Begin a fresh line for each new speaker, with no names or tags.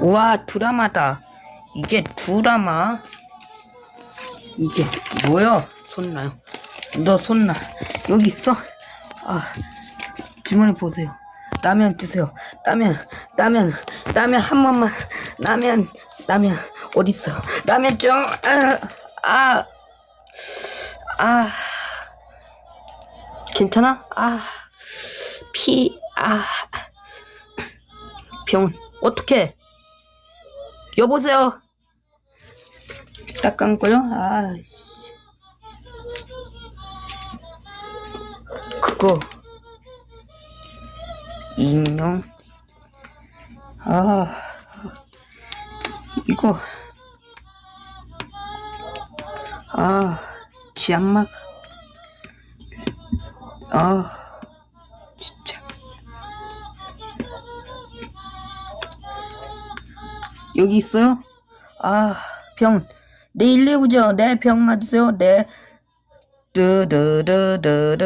와 드라마다. 이게 드라마? 이게 뭐야 손나요 너 손나 여기 있어? 아 주머니 보세요. 라면 주세요. 라면 라면 라면 한 번만. 라면 라면. 어딨어? 라면 좀아아. 아, 괜찮아? 아피아. 병원 어떻게 여보세요? 딱 감고요? 아 씨. 그거. 인형 아 이거. 아 지안막? 아 여기 있어요? 아, 병. 내일 내오죠? 네, 병 맞으세요? 네. 뜨르르르르.